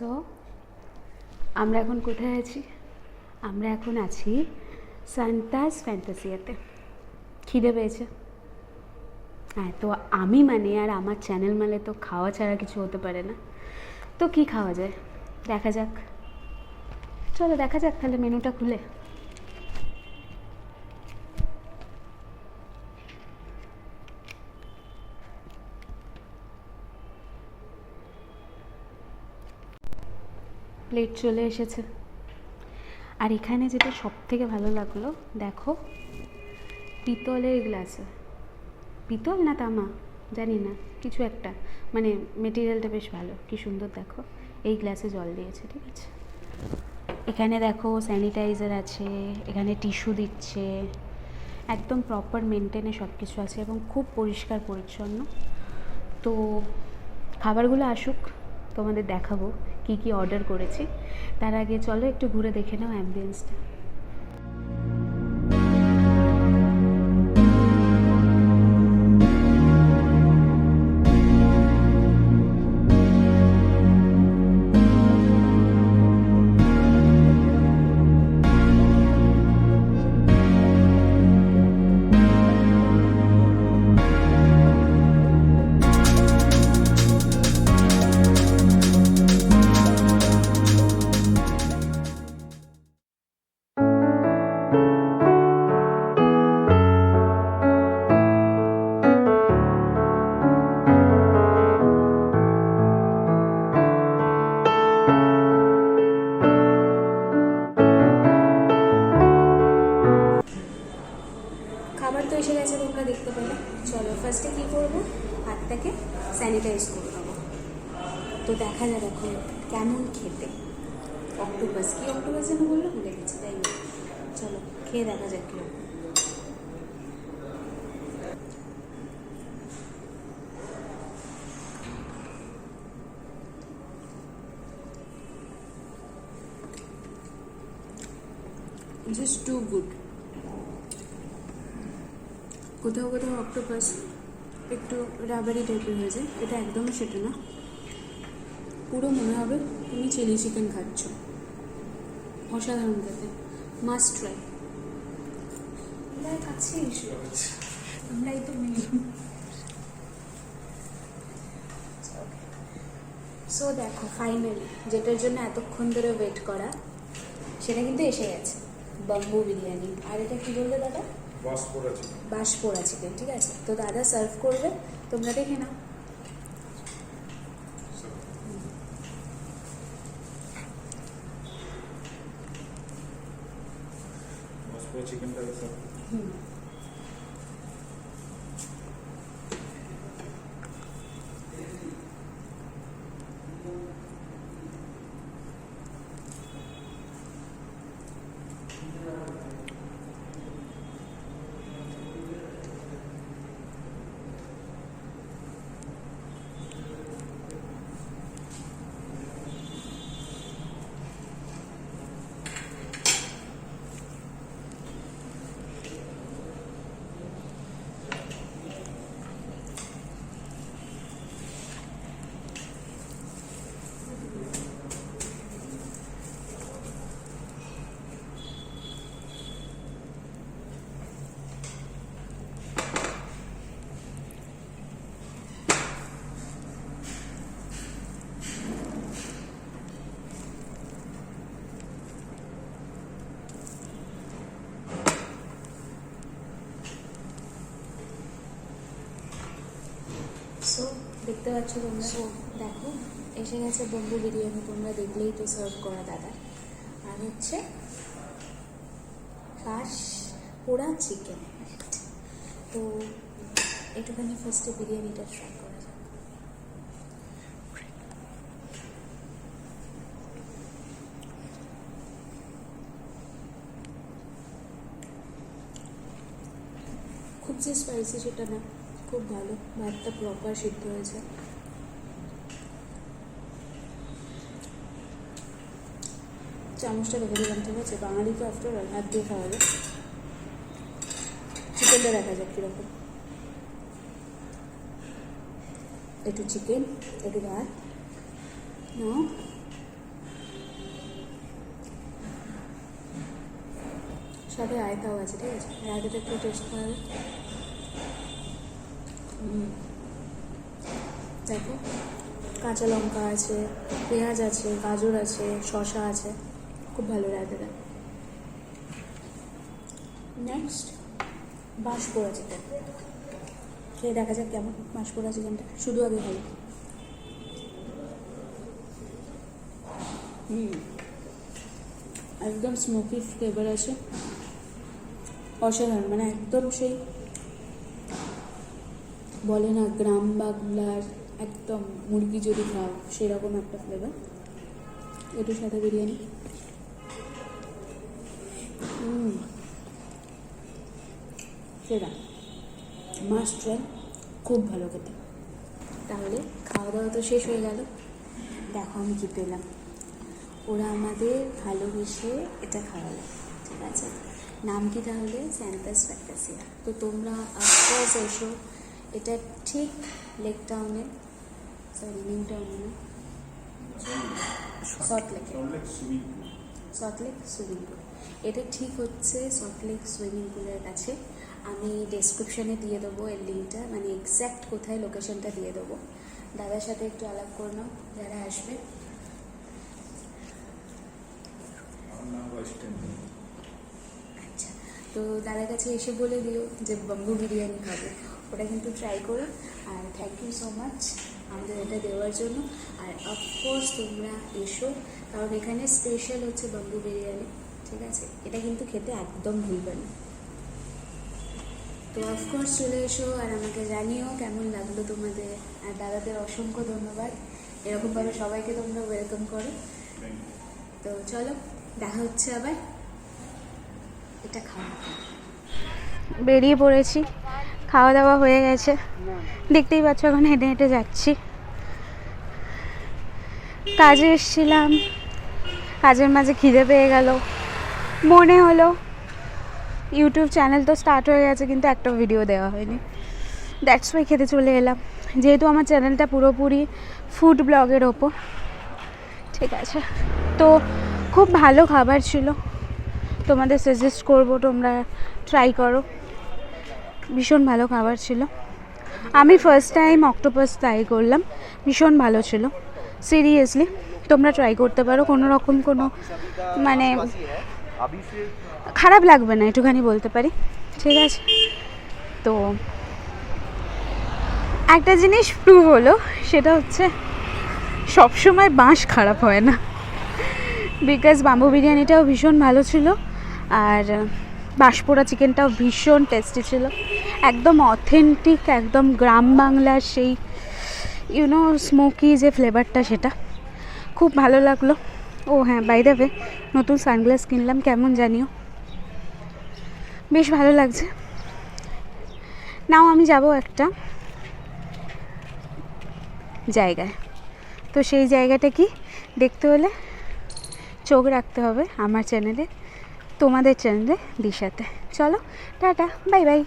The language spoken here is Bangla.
সো আমরা এখন কোথায় আছি? আমরা এখন আছি সান্তাস ফ্যান্টাসিয়াতে খিদে পেয়েছে। হ্যাঁ তো আমি মানে আর আমার চ্যানেল মানে তো খাওয়া ছাড়া কিছু হতে পারে না। তো কি খাওয়া যায়? দেখা যাক। চলো, দেখা যাক তাহলে মেনুটা খুলে। প্লেট চলে এসেছে। আর এখানে যেটা সব থেকে ভালো লাগল, দেখো, পিতলের গ্লাসে পিতল না তামা? জানি না, কিছু একটা। মানে মেটেরিয়ালটা বেশ ভালো, কি সুন্দর দেখো। এই গ্লাসে জল দিয়েছে, ঠিক আছে? এখানে দেখো স্যানিটাইজার আছে, এখানে টিস্যু দিচ্ছে, একদম প্রপার মেনটেনে সব কিছু আছে এবং খুব পরিষ্কার পরিচ্ছন্ন। তো খাবারগুলো আসুক, তোমাদের দেখাবো। কি কি অর্ডার করেছি তার আগে চলো একটু ঘুরে দেখে নাও অ্যাম্বিয়েন্সটা খাবার তো এসে গেছে, তোমরা দেখতে পেলে চলো ফার্স্টে কী করব? হাতটাকে স্যানিটাইজ করে নেব তো দেখা যাক এখন কেমন খেতে। অক্টোপাস কি অক্টোপাস যেন বলল? ভুলে গেছি, তাই। চলো, খেয়ে দেখা যাক কীরকম। জাস্ট টু গুড কোথাও কোথাও অক্টোপাস একটু রাবারি টাইপের হয়ে যায় এটা একদমই সেটা না। পুরো মনে হবে তুমি চিলি চিকেন খাচ্ছ। অসাধারণ খেতে। মাস্ট ট্রাই কাছে এসো আমরাই তো মেন সো দেখো ফাইনালি যেটার জন্য এতক্ষণ ধরে ওয়েট করা সেটা কিন্তু এসে গেছে। বাম্বু বিরিয়ানি। আর এটা কি বললে দাদা? বাস করেছে বাস পোড়া চিকেন ঠিক আছে? তো দাদা সার্ভ করবে তোমরা দেখে নাও। বাস করে চিকেনটা স্যার হুম সো দেখতে পাচ্ছ তোমরা? দেখো, এসে গেছে বম্বু বিরিয়ানি, তোমরা দেখলেই তো সার্ভ করা দাদা আর হচ্ছে কাশ পোড়া চিকেন তো একটুখানি ফার্স্টে বিরিয়ানিটা ট্রাই করা যাক। খুব যে স্পাইসি সেটা না। খুব ভালো, ভাতটা প্রপার সিদ্ধ হয়েছে। চামচটা রেখে দিলাম, ঠিক আছে? বাঙালিকে আফটার অল হাত দিয়ে খাওয়া যায় চিকেনটা দেখা যাক কীরকম। একটু চিকেন, একটু ভাত। না সাথে আয়তাও আছে, ঠিক আছে? আয়তাটা একটু টেস্ট করা দেখো, কাঁচা লঙ্কা আছে, পেঁয়াজ আছে, গাজর আছে, শসা আছে। খুব ভালো রায়তাটা নেক্সট বাঁশপোড়া চিকেন খেয়ে দেখা যাক কেমন বাঁশপোড়া চিকেনটা শুধু আগে ভালো হুম। একদম স্মোকি ফ্লেভার আছে। অসাধারণ মানে একদম সেই বলে না, গ্রাম বাংলার একদম মুরগি যদি খাও, সেরকম একটা ফ্লেভার এটার সাথে বিরিয়ানি। সেরা মাস্ট খুব ভালো খেতে। তাহলে খাওয়া দাওয়া তো শেষ হয়ে গেল। দেখো আমি কী পেলাম। ওরা আমাদের ভালোবেসে এটা খাওয়ালো, ঠিক আছে? নাম কি তাহলে? স্যান্টাস ফ্যান্টাসিয়া তো তোমরা অফকোর্স এসো। এটা ঠিক লেক টাউনে সরি নিউ টাউনে না? সল্টলেকে সল্টলেক সুইমিং পুল এটা ঠিক হচ্ছে সল্টলেক সুইমিং পুলের কাছে। আমি ডেসক্রিপশনে দিয়ে দেবো এর লিঙ্কটা মানে এক্স্যাক্ট কোথায় লোকেশনটা দিয়ে দেবো। দাদার সাথে একটু আলাপ করে নাও যারা আসবে। আচ্ছা তো দাদার কাছে এসে বলে দিও যে বাম্বু বিরিয়ানি খাব। ওটা কিন্তু ট্রাই করো আর থ্যাংক ইউ সো মাচ আমাদের এটা দেওয়ার জন্য। আর অফকোর্স তোমরা এসো, কারণ এখানে স্পেশাল হচ্ছে বাম্বু বিরিয়ানি, ঠিক আছে? এটা কিন্তু খেতে একদম ভুলবে না। তো অফকোর্স চলে এসো আর আমাকে জানিও কেমন লাগল তোমাদের, আর দাদাদের অসংখ্য ধন্যবাদ। এরকমভাবে সবাইকে তোমরা ওয়েলকাম করো। তো চলো, দেখা হচ্ছে আবার। এটা খাওয়া। বেরিয়ে পড়েছি। খাওয়া দাওয়া হয়ে গেছে। দেখতেই পাচ্ছ এখন হেঁটে হেঁটে যাচ্ছি। কাজে এসেছিলাম। কাজের মাঝে খিদে পেয়ে গেল। মনে হলো ইউটিউব চ্যানেল তো স্টার্ট হয়ে গেছে কিন্তু একটা ভিডিও দেওয়া হয়নি। দ্যাটস ওয়াই খেতে চলে এলাম। যেহেতু আমার চ্যানেলটা পুরোপুরি ফুড ব্লগের ওপর। ঠিক আছে। তো খুব ভালো খাবার ছিল। তোমাদের সাজেস্ট করব তোমরা ট্রাই করো। ভীষণ ভালো খাবার ছিল। আমি ফার্স্ট টাইম অক্টোপাস ট্রাই করলাম, ভীষণ ভালো ছিল। সিরিয়াসলি তোমরা ট্রাই করতে পারো, কোনো রকম কোনো মানে খারাপ লাগবে না, একটুখানি বলতে পারি। ঠিক আছে? তো একটা জিনিস প্রুভ হলো, সেটা হচ্ছে সবসময় বাঁশ খারাপ হয় না। বিকজ বাম্বু বিরিয়ানিটাও ভীষণ ভালো ছিল, আর বাঁশপোড়া চিকেনটাও ভীষণ টেস্টি ছিল। একদম অথেন্টিক একদম গ্রাম বাংলার সেই ইউনো স্মোকি যে ফ্লেভারটা সেটা। খুব ভালো লাগল। ও হ্যাঁ বাই দেবে নতুন সানগ্লাস কিনলাম, কেমন জানিও? বেশ ভালো লাগছে। নাও, আমি যাব একটা জায়গায়। তো সেই জায়গাটা কি? দেখতে হলে চোখ রাখতে হবে আমার চ্যানেলে তোমাদের চ্যানেলে দিশাতে। চলো টাটা বাই বাই